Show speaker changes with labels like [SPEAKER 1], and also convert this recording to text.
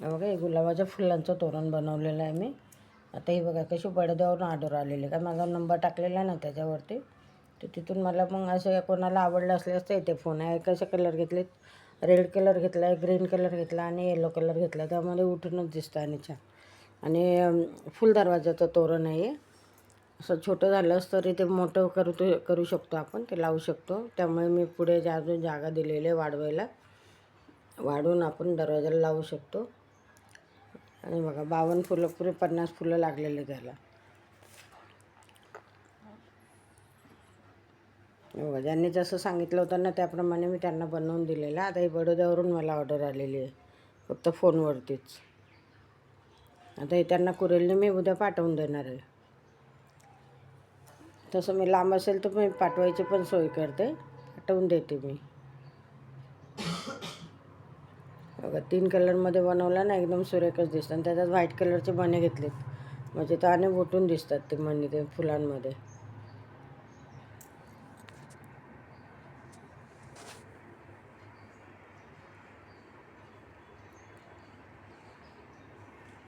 [SPEAKER 1] हे बघा हे गुलाबाच्या फुलांचं तोरण बनवलेलं आहे मी. आता हे बघा कशी पडद्यावरून ऑर्डर आलेली. काय माझा नंबर टाकलेला आहे ना त्याच्यावरती. तर तिथून मला मग असं कोणाला आवडलं असल्यास ते फोन. आहे कसे कलर घेतलेत. रेड कलर घेतला आहे ग्रीन कलर घेतला आणि येलो कलर घेतला. त्यामध्ये उठूनच दिसतं आणि छान. आणि फुल दरवाजाचं तोरण आहे असं छोटं झालंच तरी ते मोठं करू करू शकतो आपण ते लावू शकतो. त्यामुळे मी पुढे जा अजून जागा दिलेली आहे वाढवायला वाढवून आपण दरवाजाला लावू शकतो. आणि बघा बावन्न फुलं पुरे पन्नास फुलं लागलेले त्याला. बघा ज्यांनी जसं सांगितलं होतं ना त्याप्रमाणे मी त्यांना बनवून दिलेलं. आता ही बडोद्यावरून मला ऑर्डर आलेली आहे फक्त फोनवरतीच. आता हे त्यांना कुरेलने मी उद्या पाठवून देणार आहे. तसं मी लांब असेल तर मी पाठवायची पण सोय करते पाठवून देते मी. बघा तीन कलरमध्ये बनवला ना एकदम सुरेखच दिसतं. आणि त्याच्यात व्हाईट कलरचे मणी घेतलेत. म्हणजे तर आणि उठून दिसतात ते मणी ते फुलांमध्ये.